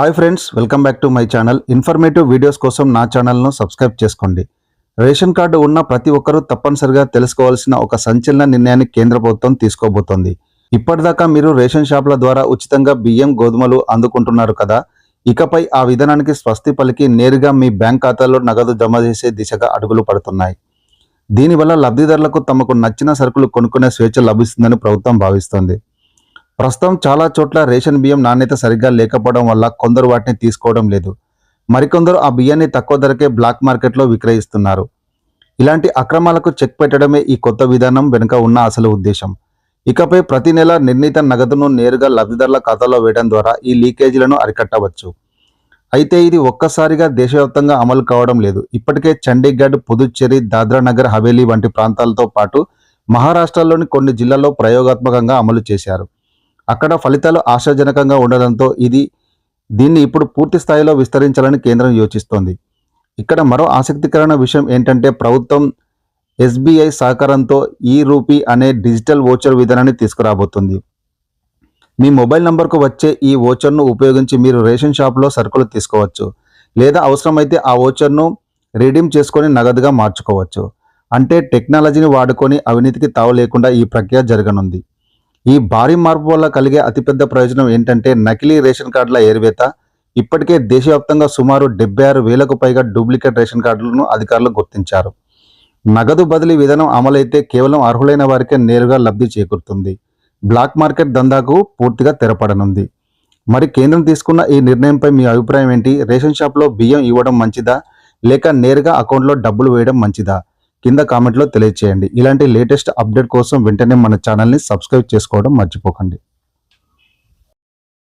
Hi friends welcome back to my channel. Informative videos కోసం నా ఛానల్ను సబ్స్క్రైబ్ చేసుకోండి. రేషన్ కార్డు ఉన్న ప్రతి ఒక్కరూ తప్పనిసరిగా తెలుసుకోవాల్సిన ఒక సంచలన నిర్ణయాన్ని కేంద్ర ప్రభుత్వం తీసుకోబోతోంది. ఇప్పటిదాకా మీరు రేషన్ షాపుల ద్వారా ఉచితంగా బియ్యం గోధుమలు అందుకుంటున్నారు కదా? ఇకపై ఆ విధానానికి స్వస్తి పలికి నేరుగా మీ బ్యాంక్ ఖాతాలో నగదు జమ చేసే దిశగా అడుగులు పడుతున్నాయి. దీనివల్ల లబ్ధిదారులకు తమకు నచ్చిన సరుకులు కొనుక్కునే స్వేచ్ఛ లభిస్తుందని ప్రభుత్వం భావిస్తోంది. ప్రస్తుతం చాలా చోట్ల రేషన్ బియ్యం నాణ్యత సరిగ్గా లేకపోవడం వల్ల కొందరు వాటిని తీసుకోవడం లేదు. మరికొందరు ఆ బియ్యాన్ని తక్కువ ధరకే బ్లాక్ మార్కెట్లో విక్రయిస్తున్నారు. ఇలాంటి అక్రమాలకు చెక్ పెట్టడమే ఈ కొత్త విధానం వెనుక ఉన్న అసలు ఉద్దేశం. ఇకపై ప్రతి నెల నిర్ణీత నగదును నేరుగా లబ్ధిదారుల ఖాతాలో వేయడం ద్వారా ఈ లీకేజీలను అరికట్టవచ్చు. అయితే ఇది ఒక్కసారిగా దేశవ్యాప్తంగా అమలు కావడం లేదు. ఇప్పటికే చండీగఢ్ పుదుచ్చేరి దాద్రా నగర్ హవేలీ వంటి ప్రాంతాలతో పాటు మహారాష్ట్రలోని కొన్ని జిల్లాల్లో ప్రయోగాత్మకంగా అమలు చేశారు. అక్కడ ఫలితాలు ఆశాజనకంగా ఉండడంతో ఇది దీన్ని ఇప్పుడు పూర్తి స్థాయిలో విస్తరించాలని కేంద్రం యోచిస్తోంది. ఇక్కడ మరో ఆసక్తికరమైన విషయం ఏంటంటే ప్రభుత్వం ఎస్బీఐ సహకారంతో ఈ రూపీ అనే డిజిటల్ ఓచర్ విధానాన్ని తీసుకురాబోతుంది. మీ మొబైల్ నంబర్కు వచ్చే ఈ ఓచర్ను ఉపయోగించి మీరు రేషన్ షాప్లో సరుకులు తీసుకోవచ్చు లేదా అవసరమైతే ఆ ఓచర్ను రిడీమ్ చేసుకొని నగదుగా మార్చుకోవచ్చు. అంటే టెక్నాలజీని వాడుకొని అవినీతికి తావు లేకుండా ఈ ప్రక్రియ జరగనుంది. ఈ భారీ మార్పు వల్ల కలిగే అతిపెద్ద ప్రయోజనం ఏంటంటే నకిలీ రేషన్ కార్డుల ఏరివేత. ఇప్పటికే దేశవ్యాప్తంగా సుమారు డెబ్బై ఆరు వేలకు పైగా డూప్లికేట్ రేషన్ కార్డులను అధికారులు గుర్తించారు. నగదు బదిలీ విధానం అమలైతే కేవలం అర్హులైన వారికే నేరుగా లబ్ధి చేకూరుతుంది. బ్లాక్ మార్కెట్ దందాకు పూర్తిగా తెరపడనుంది. మరి కేంద్రం తీసుకున్న ఈ నిర్ణయంపై మీ అభిప్రాయం ఏంటి? రేషన్ షాప్లో బియ్యం ఇవ్వడం మంచిదా? లేక నేరుగా అకౌంట్లో డబ్బులు వేయడం మంచిదా? కింద కామెంట్లో తెలియచేయండి. ఇలాంటి లేటెస్ట్ అప్డేట్ కోసం వెంటనే మన ఛానల్ని సబ్స్క్రైబ్ చేసుకోవడం మర్చిపోకండి.